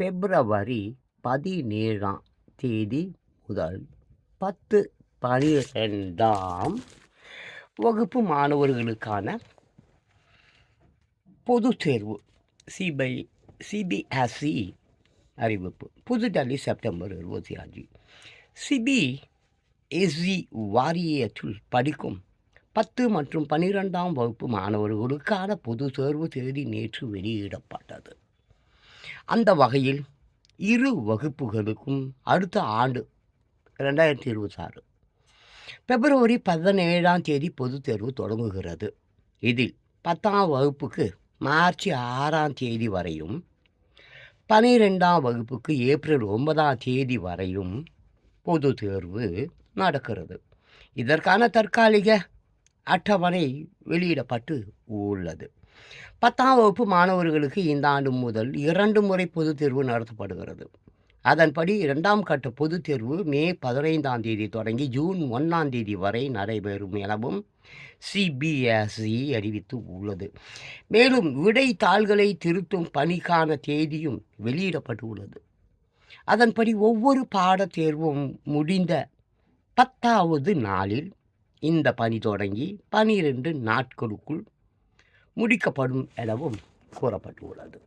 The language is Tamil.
பிப்ரவரி பதினேழாம் தேதி முதல் பத்து பனிரெண்டாம் வகுப்பு மாணவர்களுக்கான பொது தேர்வு சிபை சிபிஎஸ்இ அறிவிப்பு. புதுடெல்லி செப்டம்பர் இருபத்தி அஞ்சு. சிபிஎஸ்இ வாரியத்தில் படிக்கும் பத்து மற்றும் பன்னிரெண்டாம் வகுப்பு மாணவர்களுக்கான பொது தேர்வு தேதி நேற்று வெளியிடப்பட்டது. அந்த வகையில் இரு வகுப்புகளுக்கும் அடுத்த ஆண்டு ரெண்டாயிரத்தி இருபத்தாறு பிப்ரவரி பதினேழாம் தேதி பொதுத் தேர்வு தொடங்குகிறது. இதில் பத்தாம் வகுப்புக்கு மார்ச் ஆறாம் தேதி வரையும் பனிரெண்டாம் வகுப்புக்கு ஏப்ரல் ஒன்பதாம் தேதி வரையும் பொது தேர்வு நடக்கிறது. இதற்கான தற்காலிக அட்டவணை வெளியிடப்பட்டு உள்ளது. பத்தாம் வகுப்பு மாணவர்களுக்கு இந்த ஆண்டு முதல் இரண்டு முறை பொதுத் தேர்வு நடத்தப்படுகிறது. அதன்படி இரண்டாம் கட்ட பொதுத் தேர்வு மே பதினைந்தாம் தேதி தொடங்கி ஜூன் ஒன்றாம் தேதி வரை நடைபெறும் எனவும் சிபிஎஸ்இ அறிவித்து உள்ளது. மேலும் விடைத்தாள்களை திருத்தும் பணிக்கான தேதியும் வெளியிடப்பட்டு உள்ளது. அதன்படி ஒவ்வொரு பாடத் தேர்வும் முடிந்த பத்தாவது நாளில் இந்த பணி தொடங்கி பனிரெண்டு நாட்களுக்குள் முடிக்கப்படும் எனவும் கூறப்பட்டுள்ளது.